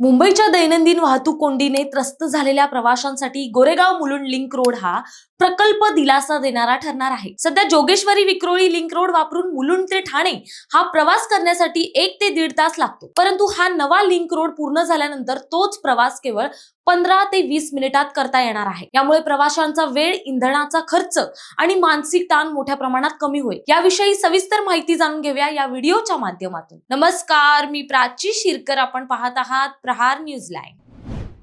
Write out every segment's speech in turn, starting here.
मुंबईच्या दैनंदिन वाहतूक कोंडीने त्रस्त झालेल्या प्रवाशांसाठी गोरेगाव मुलुंड लिंक रोड हा प्रकल्प दिलासा देणारा ठरणार आहे. सध्या जोगेश्वरी विक्रोळी लिंक रोड वापरून मुलुंड ते ठाणे हा प्रवास करण्यासाठी एक ते दीड तास लागतो. परंतु हा नवा लिंक रोड पूर्ण झाल्यानंतर तोच प्रवास केवळ पंधरा ते वीस मिनिटात करता येणार आहे. यामुळे प्रवाशांचा वेळ इंधनाचा खर्च आणि मानसिक ताण मोठ्या प्रमाणात कमी होईल. याविषयी सविस्तर माहिती जाणून घेऊया या व्हिडिओच्या माध्यमातून. नमस्कार मी प्राची शिरकर. आपण पाहत आहात प्रहार न्यूज लाईव्ह.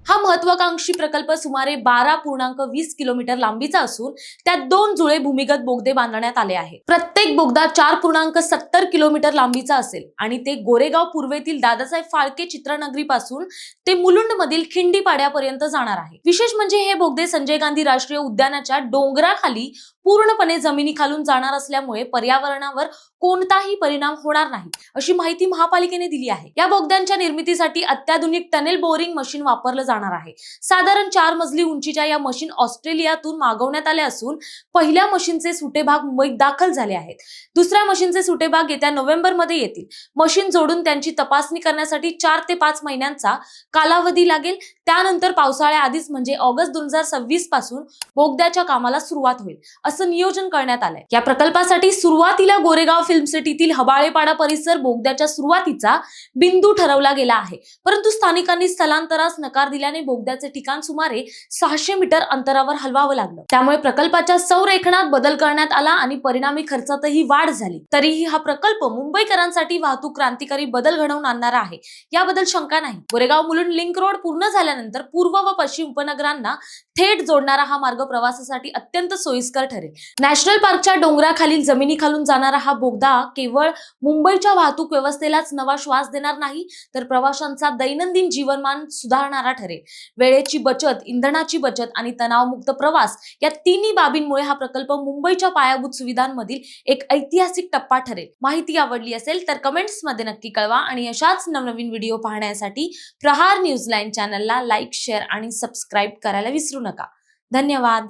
हा महत्वाकांक्षी प्रकल्प सुमारे बारा पूर्णांक वीस किलोमीटर लांबीचा असून त्यात दोन जुळे भूमिगत बोगदे बांधण्यात आले आहेत. प्रत्येक बोगदा चार पूर्णांक सत्तर किलोमीटर लांबीचा असेल आणि ते गोरेगाव पूर्वेतील दादासाहेब फाळके चित्रनगरी पासून ते मुलुंड मधील खिंडीपाड्यापर्यंत जाणार आहे. विशेष म्हणजे हे बोगदे संजय गांधी राष्ट्रीय उद्यानाच्या डोंगराखाली पूर्णपणे जमिनीखालून जाणार असल्यामुळे पर्यावरणावर कोणताही परिणाम होणार नाही अशी माहिती महापालिकेने दिली आहे. या बोगद्यांच्या निर्मितीसाठी अत्याधुनिक टनेल बोरिंग मशीन वापरलं जाणार आहे. साधारण चार मजली उंचीच्या या मशीन ऑस्ट्रेलियातून मागवण्यात आल्या असून पहिल्या मशीनचे सुटे भाग मुंबईत दाखल झाले आहेत. दुसऱ्या मशीनचे सुटे भाग येत्या नोव्हेंबरमध्ये येतील. मशीन जोडून त्यांची तपासणी करण्यासाठी चार ते पाच महिन्यांचा कालावधी लागेल. त्यानंतर पावसाळ्याआधीच म्हणजे ऑगस्ट दोन हजार सव्वीसपासून बोगद्याच्या कामाला सुरुवात होईल. असं नियोजन करण्यात आलंय. या प्रकल्पासाठी सुरुवातीला गोरेगाव फिल्म सिटीतील हबाळेपाडा परिसर बोगद्याच्या सुरुवातीचा बिंदू ठरवला गेला आहे. परंतु स्थानिकांनी स्थलांतरास नकार दिल्याने बोगद्याचे ठिकाण सुमारे सहाशे मीटर अंतरावर हलवावं लागलं. त्यामुळे प्रकल्पाच्या संरेखनात बदल करण्यात आला आणि परिणामी खर्चातही वाढ झाली. तरीही हा प्रकल्प मुंबईकरांसाठी वाहतूक क्रांतिकारी बदल घडवून आणणारा आहे. याबद्दल शंका नाही. गोरेगाव मुलुंड लिंक रोड पूर्ण झाल्यानंतर पूर्व व पश्चिम उपनगरांना थेट जोडणारा हा मार्ग प्रवासासाठी अत्यंत सोयीस्कर ठरेल नॅशनल पार्कच्या डोंगराखालील जमिनीखालून जाणारा हा बोगदा केवळ मुंबईच्या वाहतूक व्यवस्थेलाच नवा श्वास देणार नाही तर प्रवाशांचा दैनंदिन जीवनमान सुधारणारा ठरेल. वेळेची बचत इंधनाची बचत आणि तणावमुक्त प्रवास या तिन्ही बाबींमुळे हा प्रकल्प मुंबईच्या पायाभूत सुविधांमधील एक ऐतिहासिक टप्पा ठरेल. माहिती आवडली असेल तर कमेंट्समध्ये नक्की कळवा आणि अशाच नवनवीन व्हिडिओ पाहण्यासाठी प्रहार न्यूज लाईन चॅनलला लाईक शेअर आणि सबस्क्राईब करायला विसरू नका. धन्यवाद.